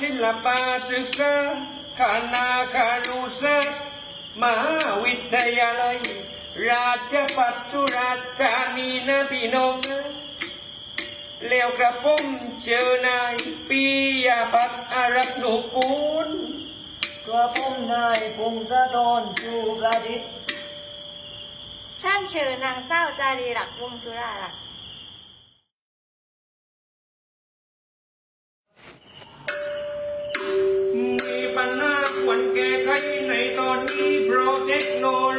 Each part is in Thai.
ศิลปะศึกษาคณะคารุศาสตร์มหาวิทยาลัย ราชปัจจุราชธานีนะพี่น้องนะแล้วกระผมเจอนายปียพัฒน์อารักษ์นุกูลตัวผมนายพงศธรชูประดิษฐ์ช่างเชิญนางเศร้าจารีหลักวงสุราหลักะ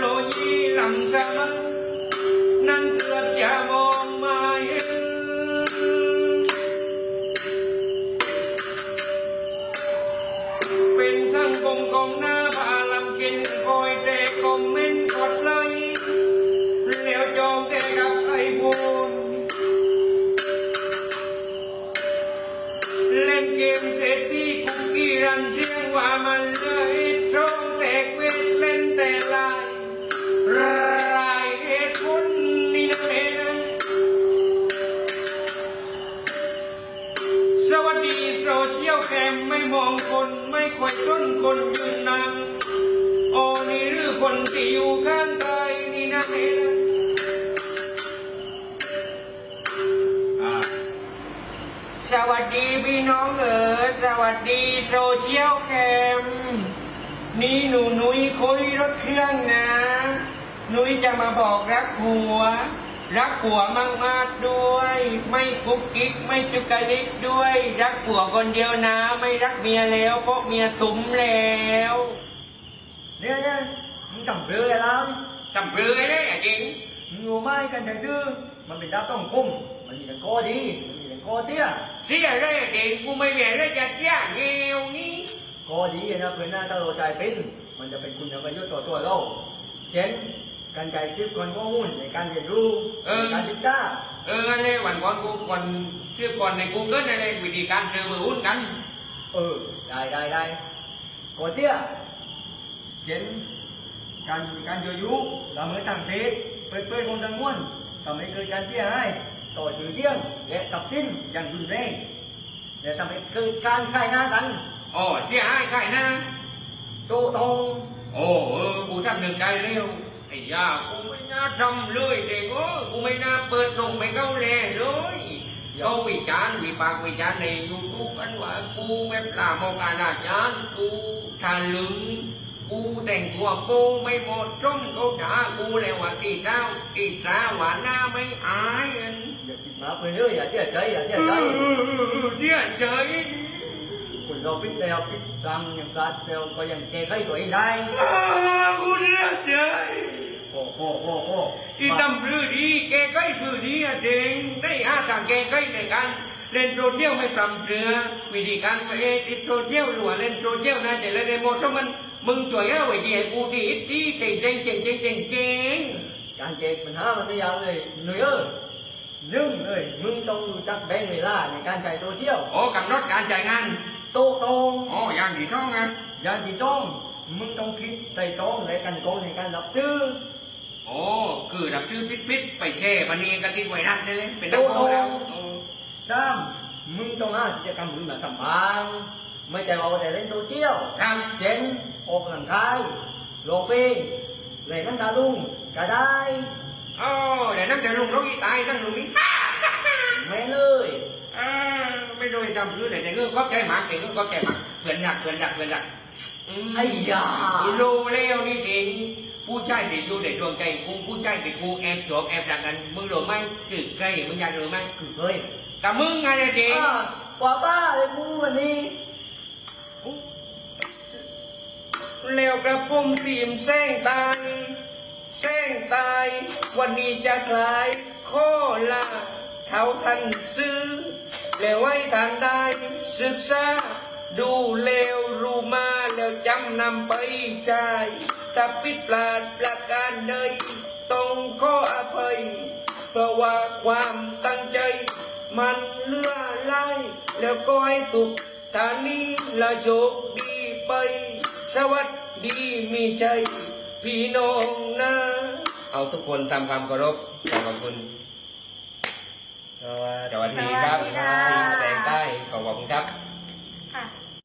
เทคโนโลยีล้ แคมไม่มองคนไม่ค่อยต้นคนยืนนางโอ้นี่หรือคนที่อยู่ข้างกายนี่นะเองสวัสดีพี่น้องเอ๋สวัสดีโซเชียลแคมนี่หนูนุ้ยคุยรถเครื่องนะ นุ้ยจะมาบอกรักผัว รักผัวมากมากๆด้วย ไม่กุ๊กกิ๊กไม่จุกกะลิกด้วยรักผัวคนเดียวนะ ไม่รักเมียแล้วเพราะเมียถุมแล้วเนี่ยเนี่ยมึงจำเรือแล้วนี่จำเรือได้อะจริงมึงรู้ไหมกันใจซื่อมันเป็นดาวต้องกุ้มมันมีแต่กอดีมันมีแต่กอเตี้ยเสียได้อะจริงกูไม่เห็นได้จะเสียเงี้ยวนี่กอดีนะเพื่อนหน้าถ้าเราใจเป็นมันจะเป็นคุณประโยชน์ต่อตัวเราเช่นการใจซื้อคนข้อมูลในการเรียนรู้ในการศึกษา เอออะไรวันก่อนกูก่อนชื่อก่อนในกูเกิลอะไรวิธีการเชื่อมือหุ้นกัน เออ ได้ได้ได้กอเตี้ยเช่นการการยั่วยุละเมิดทางเพศเปิดเผยความสังวนทำให้เกิดการเสียหายต่อชื่อเสียงและทรัพย์สินอย่างรุนแรงและทำให้เกิดการขายหน้ากันอ๋อเสียหายใครนะโตตรงโอ้เออกูทำหนึ่งใจเร็วไอ้ยากูไม่ น่าทำเลยเด็กโอ้กูไม่น่าเปิดลงไปเข้าแลเลยเขาวิจารณ์วิปากวิจารณ์ในยูทูบกันว่ากูเว็บลามกอนาจารย์กูทาลึงกูแต่งตัวกูไม่หมาะสมเขาด่ากูเลยว่าตีเจ้าตีสาหวานหน้าไม่อายอันอย่าคิดมาเพื่อนเอ้ยอย่าเสียใจอย่าเสียใจเสียใจคนเราพิษแล้วพิษกรรมอย่างกัดแล้วก็ยังแก้ไขตัวเองได้กูเสียใจ โอ้โหโอ้โหอีตำรือดีแกใกล้พือดีอะเจงได้หาทางแกใกล้ในการเล่นโซเชียลไม่ปรำเสือวิธีการตัวเองติดโซเชียลหรือว่าเล่นโซเชียลนะแต่เล่นในโมดต้องมันมึงช่วยเอาไว้ดีให้กูดีดีเจ๋งเจ๋งเจ๋งเจ๋งเจ๋งเจ๋งการแก้ปัญหามันไม่ยาวเลยหนุ่ยเอ้ยหนึ่งเลยมึงต้องรู้จักแบ่งเวลาในการใช้โซเชียลโอ้กำหนดการจ่ายงานโตตรงโอ้อย่างดีช่องนะอย่าที่ต้องมึงต้องคิดไต่ตรองและกันกรองในการรับซื้อ โอ้คือดับชื่อพิษพิษไปแช่พันนี้กันที่ไว้นั่นเลยเป็นนักโทษแล้วสามมึงต้องหากิจกรรมอื่นมาทำบ้างไม่ใช่ว่าแต่เล่นโซเชียลทเช่นออกกำลังกายโลงเพลงเล่นนั่งตาลุงก็ได้ำโอ้เดี๋ยวนั่งแต่ลุงร้องอีตายนั่งลุงนี่แม่เลยอ่าไม่โดนจำพื้นเลยแต่เงื่อนก็ใจหมาเก่งก็ใจหมาเพื่อนรักเพื่อนรักเพื่อนรักอืมไอ้ยาอีโลแล้วนี่เอง ผู้ชายที่อยู่ในดวงใจกูผู้ชายที่กูแอบจบแอบรักกันมึงรู้ไหมคือใครมึงอยากรู้ไหมคือเฮ้ยแต่มึงไงเนี่ยเด็กอ่าว่าป้าเลยกูวันนี้แล้วกระปุ่มทีมแซงตายแซงตาย วันนี้จะคลายโคลาเท่าทันซื้อ แล้วไว้ทันได้ศึกษา ดูเลวรู้มาแล้วจำนำไปใจาย ถ้าผิดพลาดประการใดต้องขออภัย เพราะว่าความตั้งใจ มันเลื่อไล่แล้วก็ให้ถูกทางนี้ละโชคดีไป สวัสดีมีใจ พี่น้องนะ เอาทุกคนทำความเคารพขอบคุณสวัสสวัสดีครับสวัสดีค่ะทีมแสงใต้ขอบคุณครับ